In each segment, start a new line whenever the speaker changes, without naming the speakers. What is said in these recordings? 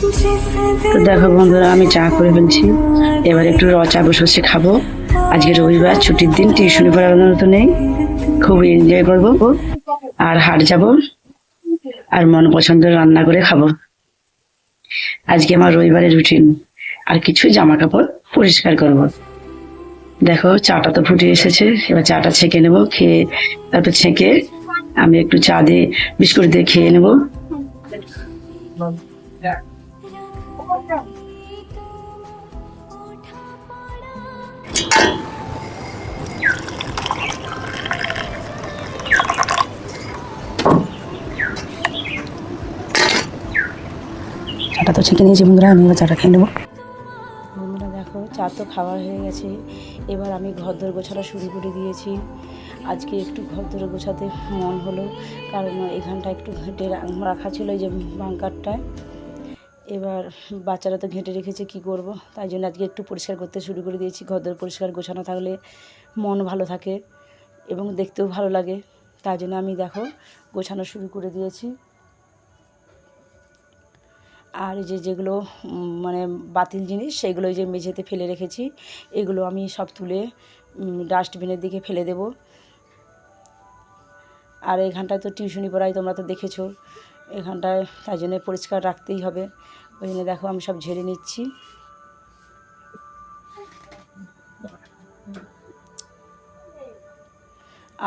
তো দেখো বন্ধুরা, আমি চা করে ফেলছি। এবার একটু র চা বসে বসে খাব। আজকে রবিবার, ছুটির দিন, টিউশনি পড়ানোর তো নেই। খুব এনজয় করব। আর হাট যাব। আর মন পছন্দের রান্না করে খাব। আজকে আমার রবিবারের রুটিন আর কিছু জামা কাপড় পরিষ্কার করব। দেখো, চাটা তো ফুটে এসেছে। এবার চাটা ছেঁকে নেব, খেয়ে তারপর ছেঁকে আমি একটু চা দিয়ে, বিস্কুট দিয়ে খেয়ে নেব। চাটা তো ছেঁকে নিয়েছি বন্ধুরা আমি এবার চাটা খেয়ে নেব। বন্ধুরা দেখো, চা তো খাওয়া হয়ে গেছে। এবার আমি ঘরদোর গোছানো শুরু করে দিয়েছি। আজকে একটু ঘরদোর গোছাতে মন হলো, কারণ এখানটা একটু ঘেঁটে রাখা ছিল এই যে বাঙ্কারটায় এবার বাচ্চারা তো ঘেঁটে রেখেছে, কি করব? তাই জন্য আজকে একটু পরিষ্কার করতে শুরু করে দিয়েছি। ঘরদোর পরিষ্কার গোছানো থাকলে মন ভালো থাকে এবং দেখতেও ভালো লাগে। তাই জন্য আমি দেখো, গোছানো শুরু করে দিয়েছি। আর যে যেগুলো মানে বাতিল জিনিস, সেগুলো যে মেঝেতে ফেলে রেখেছি, এগুলো আমি সব তুলে ডাস্টবিনের দিকে ফেলে দেব। আর এখানটায় তো টিউশনি পড়াই তোমরা তো দেখেছ, এখানটায় তাই জন্য পরিষ্কার রাখতেই হবে। ওই জন্য দেখো আমি সব ঝেড়ে নিচ্ছি।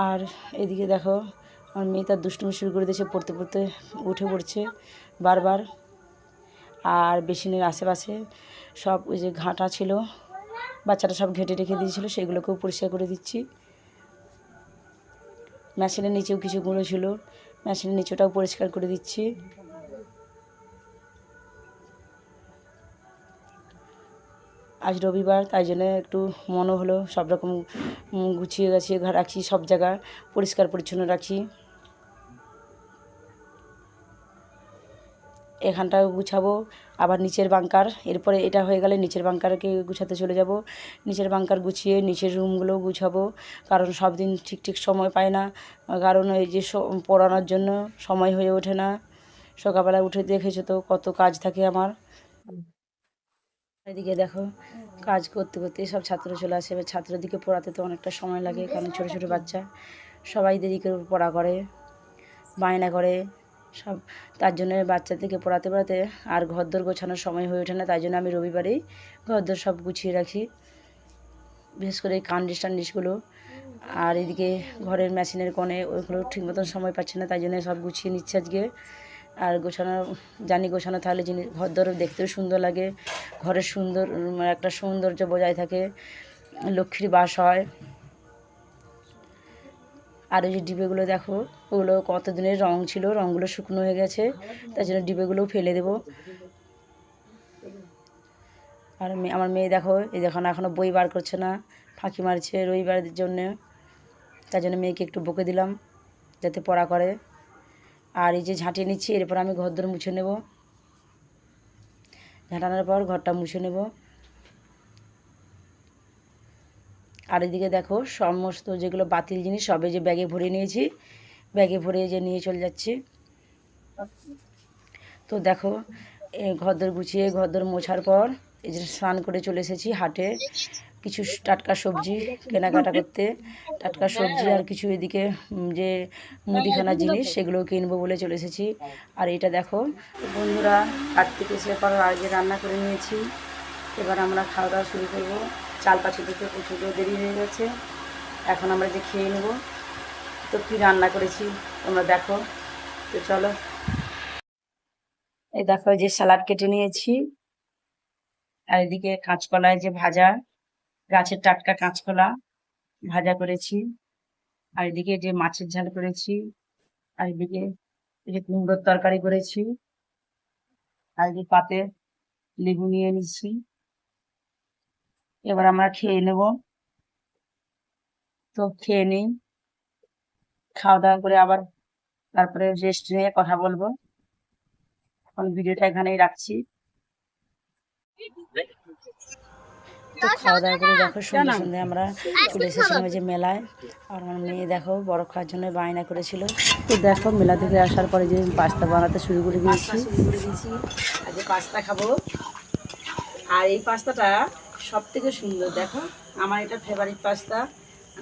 আর এদিকে দেখো, আমার মেয়ে তার দুষ্টুমি শুরু করে দিয়েছে, পড়তে পড়তে উঠে পড়ছে বারবার। আর বেসিনের আশেপাশে সব ওই যে ঘাঁটা ছিল, বাচ্চারা সব ঘেঁটে রেখে দিয়েছিল, সেগুলোকেও পরিষ্কার করে দিচ্ছি। মেশিনের নিচেও কিছু গুঁড়ো ছিল, মেশিনের নিচেটাও পরিষ্কার করে দিচ্ছি। আজ রবিবার, তাই জন্য একটু মনও হলো, সব রকম গুছিয়ে গাছিয়ে ঘর রাখি সব জায়গা পরিষ্কার পরিচ্ছন্ন রাখি এখানটাও গুছাবো, আবার নিচের বাঙ্কার এরপরে এটা হয়ে গেলে নিচের বাঙ্কারকে গুছাতে চলে যাব। নিচের বাঙ্কার গুছিয়ে নিচের রুমগুলোও গুছাবো, কারণ সব দিন ঠিক ঠিক সময় পায় না, কারণ এই যে পড়ানোর জন্য সময় হয়ে ওঠে না। সকালবেলা উঠে দেখেছ তো কত কাজ থাকে আমার। এদিকে দেখো, কাজ করতে করতে সব ছাত্র চলে আসে, এবার ছাত্রদিকে পড়াতে তো অনেকটা সময় লাগে, কারণ ছোটো ছোটো বাচ্চা, সবাই দেরি করে পড়া করে, বায়না করে। সব তার জন্য বাচ্চাদেরকে পড়াতে পড়াতে আর ঘরদোর গোছানোর সময় হয়ে ওঠে না, তাই জন্য আমি রবিবারেই ঘরদোর সব গুছিয়ে রাখি। বিশেষ করে এই কান্ডিস টান্ডিসগুলো আর এদিকে ঘরের মেশিনের কোণে ওইগুলো ঠিক মতন সময় পাচ্ছে না, তাই জন্য সব গুছিয়ে নিচ্ছে আজকে। আর গোছানো, জানি গোছানো থাকলে জিনিস, ঘরদোর দেখতেও সুন্দর লাগে। ঘরের সুন্দর একটা সৌন্দর্য বজায় থাকে। লক্ষ্মীর বাস হয়। আর ওই যে ডিবেগুলো দেখো, ওগুলো কত দিনের রং ছিল রঙগুলো শুকনো হয়ে গেছে, তার জন্য ডিবেগুলোও ফেলে দেবো। আর আমার মেয়ে দেখো, এই দেখো না এখনও বই বার করছে না, ফাঁকি মারছে রবিবারের জন্য। তার জন্য মেয়েকে একটু বকে দিলাম, যাতে পড়া করে। আর এই যে ঝাঁটিয়ে নিচ্ছি, এরপর আমি ঘরদোর মুছে নেব। ঝাঁটানোর পর ঘরটা মুছে নেব। আর এদিকে দেখো সমস্ত যেগুলো বাতিল জিনিস সবে যে ব্যাগে ভরে নিয়েছি। ব্যাগে ভরে যে নিয়ে চলে যাচ্ছি। তো দেখো ঘরদোর গুছিয়ে, ঘরদোর মোছার পর এই যে স্নান করে চলে এসেছি হাটে। কিছু টাটকা সবজি কেনাকাটা করতে। টাটকা সবজি আর কিছু এদিকে যে মুদিখানা জিনিস সেগুলো কিনবো বলে চলে এসেছি। আর এটা দেখো, বন্ধুরা থেকে এসে পর আগে রান্না করে নিয়েছি, এবার আমরা খাওয়া দাওয়া শুরু করব। চাল পাঁচি থেকে প্রচুর দেরি হয়ে গেছে। এখন আমরা যে খেয়ে নেব, তো কী রান্না করেছি তোমরা দেখো। তো চলো। এই দেখো যে স্যালাড কেটে নিয়েছি। আর এদিকে কাঁচকলায় যে ভাজা, গাছের টাটকা কাঁচকলা ভাজা করেছি। আর এদিকে যে মাছের ঝাল করেছি। আর এদিকে যে কুমড়োর তরকারি করেছি। আর এদিকে পাতে লেবু নিয়ে নিচ্ছি এবার আমরা খেয়ে নেব। তো খেয়ে নিই। খাওয়া দাওয়া করে আবার তারপরে রেস্ট নিয়ে কথা বলব। এখন ভিডিওটা এখানেই রাখছি। তো খাওয়া দাওয়া করে দেখো সন্ধ্যে সন্ধ্যে আমরা চলে এসেছিলাম যে মেলায়। আর আমার মেয়ে দেখো বড় খাওয়ার জন্য বায়না করেছিল। তো দেখো মেলা থেকে আসার পরে যে পাস্তা বানাতে শুরু করে দিয়েছি। শুরু করে দিয়েছি। পাস্তা খাব। আর এই পাস্তাটা সব থেকে সুন্দর, দেখো। আমার এটা ফেভারিট পাস্তা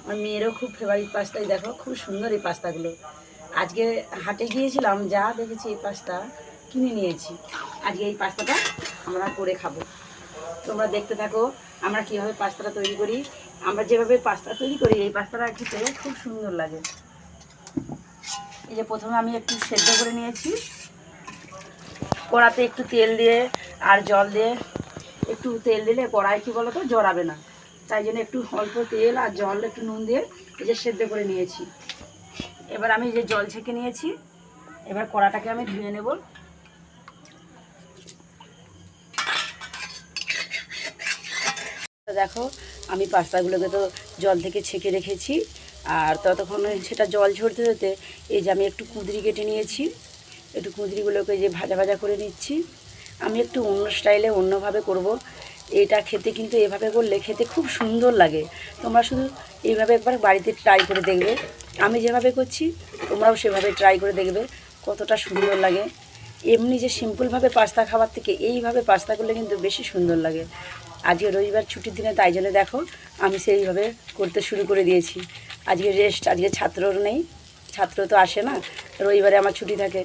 আমার মেয়েরও খুব ফেভারিট পাস্তাই দেখো, খুব সুন্দর এই পাস্তাগুলো আজকে হাটে গিয়েছিলাম, যা দেখেছি এই পাস্তা কিনে নিয়েছি। আজকে এই পাস্তাটা আমরা করে খাব। তোমরা দেখতে থাকো, আমরা কীভাবে পাস্তাটা তৈরি করি। আমরা যেভাবে পাস্তা তৈরি করি, এই পাস্তাটা খেতে খুব সুন্দর লাগে। এই যে প্রথমে আমি একটু সেদ্ধ করে নিয়েছি। কড়াতে একটু তেল দিয়ে আর জল দিয়ে একটু তেল দিলে কড়াই কী বলো তো জড়াবে না। তাই জন্য একটু অল্প তেল আর জল একটু নুন দিয়ে এই যে সেদ্ধ করে নিয়েছি। এবার আমি যে জল ছেঁকে নিয়েছি, এবার কড়াটাকে আমি ধুয়ে নেব। দেখো, আমি পাস্তাগুলোকে তো জল থেকে ছেঁকে রেখেছি, আর ততক্ষণ সেটা জল ঝরতে হতে এই যে আমি একটু কুঁদরি কেটে নিয়েছি, একটু কুঁদরিগুলোকে যে ভাজা ভাজা করে নিচ্ছি। আমি একটু অন্য স্টাইলে অন্যভাবে করব এটা খেতে কিন্তু এভাবে করলে খেতে খুব সুন্দর লাগে। তোমরা শুধু এইভাবে একবার বাড়িতে ট্রাই করে দেখবে। আমি যেভাবে করছি, তোমরাও সেভাবে ট্রাই করে দেখবে কতটা সুন্দর লাগে। এমনি যে সিম্পলভাবে পাস্তা খাবার থেকে এইভাবে পাস্তা করলে কিন্তু বেশি সুন্দর লাগে। আজকে রবিবার ছুটির দিনে তাই জন্য দেখো, আমি সেইভাবে করতে শুরু করে দিয়েছি। আজকে রেস্ট আজকে ছাত্রর নেই, ছাত্র তো আসে না, রবিবারে আমার ছুটি থাকে।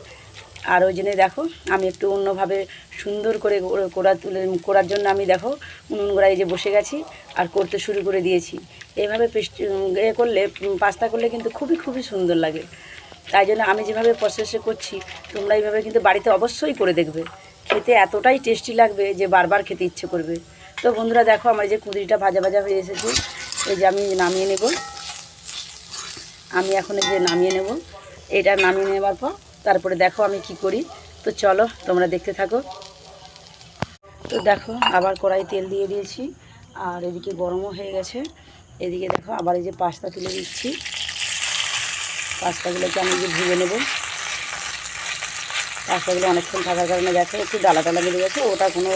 আর ওই জন্যে দেখো, আমি একটু অন্যভাবে সুন্দর করে কোড়া তুলে, করার জন্য আমি দেখো, উনুন গোড়ায় যে বসে গেছি আর করতে শুরু করে দিয়েছি। এইভাবে পেস্ট, এ করলে, পাস্তা করলে কিন্তু খুবই খুবই সুন্দর লাগে। তাই জন্য আমি যেভাবে প্রসেসে করছি, তোমরা এইভাবে কিন্তু বাড়িতে অবশ্যই করে দেখবে। খেতে এতটাই টেস্টি লাগবে যে বারবার খেতে ইচ্ছে করবে। তো বন্ধুরা দেখো, আমার যে কুঁদরিটা ভাজা ভাজা হয়ে এসেছে, এই যে আমি নামিয়ে নেব। আমি এখন এই যে নামিয়ে নেব, এটা নামিয়ে নেবার পর তারপরে দেখো আমি কি করি। তো চলো, তোমরা দেখতে থাকো। তো দেখো, আবার কড়াই তেল দিয়ে দিয়েছি। আর এদিকে গরমও হয়ে গেছে। এদিকে দেখো, আবার এই যে পাস্তা তুলে দিচ্ছি। পাস্তাগুলোকে আমি যে ভেজে নেব। পাস্তাগুলো অনেকক্ষণ থাকার কারণে দেখো, একটু ডালা ডালা বেরিয়ে গেছে। ওটা কোনো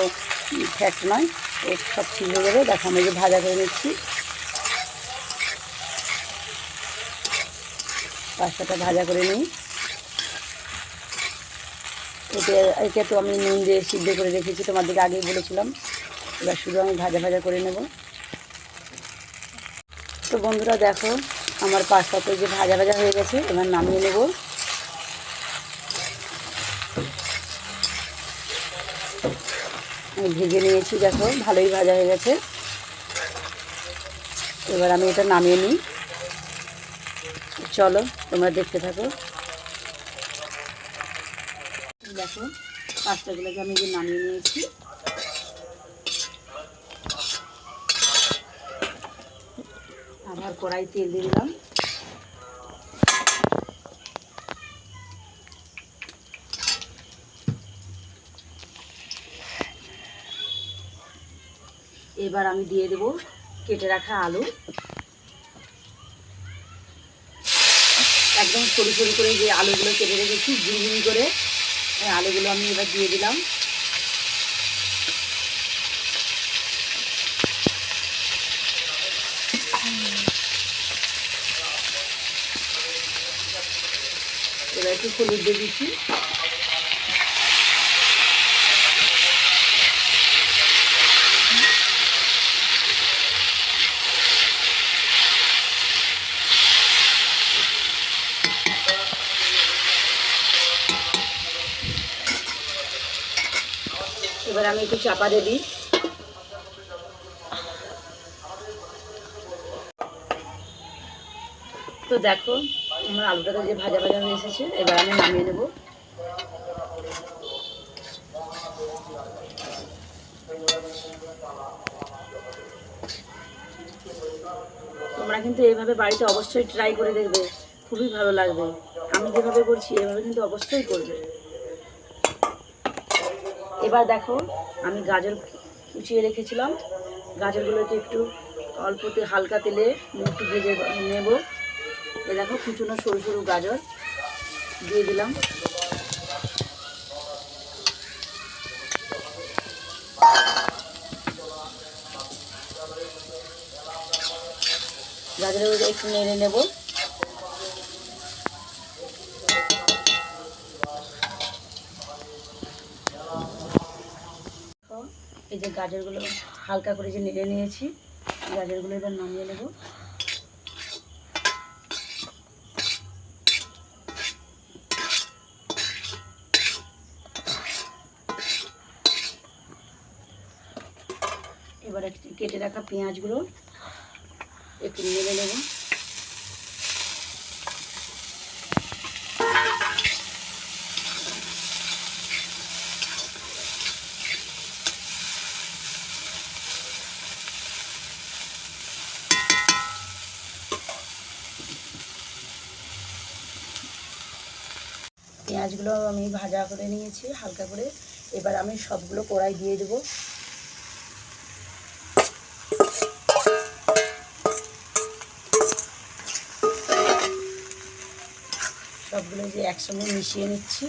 ফ্যাক্ট নয়। ও সব ঠিক হয়ে যাবে দেখো, আমি যে ভাজা করে নিচ্ছি। পাস্তাটা ভাজা করে নিই। এতে, একে তো আমি নুন দিয়ে সিদ্ধ করে রেখেছি, তোমাদেরকে আগেই বলেছিলাম। এবার শুধু আমি ভাজা ভাজা করে নেব। তো বন্ধুরা দেখো, আমার পাস্তা তো যে ভাজা ভাজা হয়ে গেছে, এবার নামিয়ে নেব। ভেজে নিয়েছি, দেখো, ভালোই ভাজা হয়ে গেছে। এবার আমি এটা নামিয়ে নিই। চলো, তোমরা দেখতে থাকো। দেখো পাস্তাগুলোকে আমি যে নামিয়ে নিয়েছি। আবার কড়াই তেল দিয়ে দিলাম। এবার আমি দিয়ে দেব কেটে রাখা আলু। একদম সরু সরু করে যে আলুগুলো কেটে রেখেছি ঝিরি করে। আলুগুলো আমি এবার দিয়ে দিলাম। এবার একটু হলুদ দিয়ে দিচ্ছি। এবার আমি একটু চাপা দিয়ে দিই। তো দেখো, আমার আলুটা যে ভাজা ভাজা হয়ে এসেছে, এবার আমি নামিয়ে নেব। তোমরা কিন্তু এইভাবে বাড়িতে অবশ্যই ট্রাই করে দেখবে, খুবই ভালো লাগবে। আমি যেভাবে করছি, এভাবে কিন্তু অবশ্যই করবে। এবার দেখো, আমি গাজর কুচিয়ে রেখেছিলাম। গাজরগুলোকে একটু অল্পতে হালকা তেলে একটু ভেজে নেব। এ দেখো, কুচুনো সরু সরু গাজর দিয়ে দিলাম। গাজরের একটু নেড়ে নেব। যে গাজরগুলো হালকা করে যে নেড়ে নিয়েছি, গাজরগুলো এবার নামিয়ে নেব। এবার কেটে রাখা পেঁয়াজগুলো একটু নেড়ে নেব। পেঁয়াজগুলো আমি ভাজা করে নিয়েছি, হালকা করে। এবার আমি সবগুলো কড়াই দিয়ে দেবো। সবগুলো যে একসঙ্গে মিশিয়ে নিচ্ছি।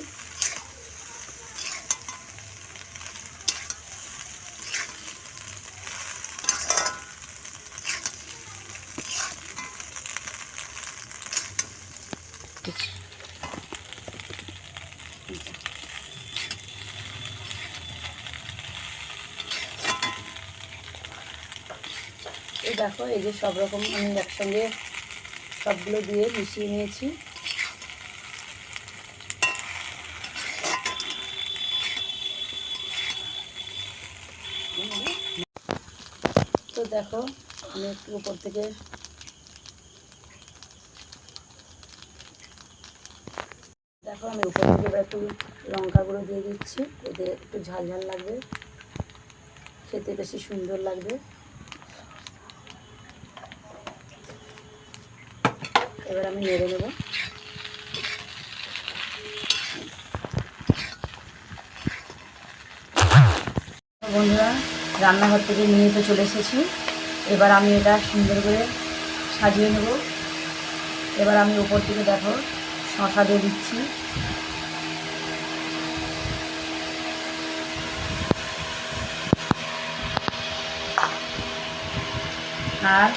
এই দেখো, এই যে সব রকম আমি একসঙ্গে সবগুলো দিয়ে মিশিয়ে নিয়েছি। তো দেখো, আমি একটু উপর থেকে দেখো, আমি উপর থেকে একটু লঙ্কা গুঁড়ো দিয়ে দিচ্ছি। এতে একটু ঝাল ঝাল লাগবে, খেতে বেশি সুন্দর লাগবে। এবার আমি নেড়ে নেব। বন্ধুরা, রান্নাঘর থেকে নিয়ে তো চলে এসেছি। এবার আমি এটা সুন্দর করে সাজিয়ে নেব। এবার আমি উপর থেকে দেখো, শশা দিয়ে দিচ্ছি। আর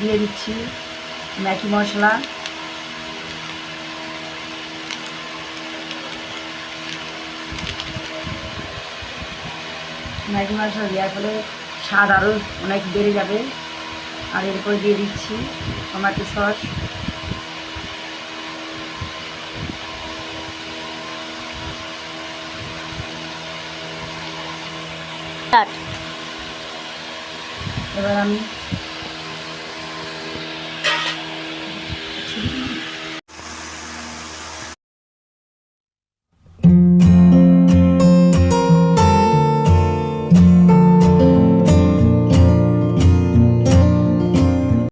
দিয়ে দিচ্ছি ম্যাগি মশলা। ম্যাগি মশলা দেওয়ার ফলে স্বাদ আরও অনেক বেড়ে যাবে। আর এরপরে দিয়ে দিচ্ছি টমেটো সস। এবার আমি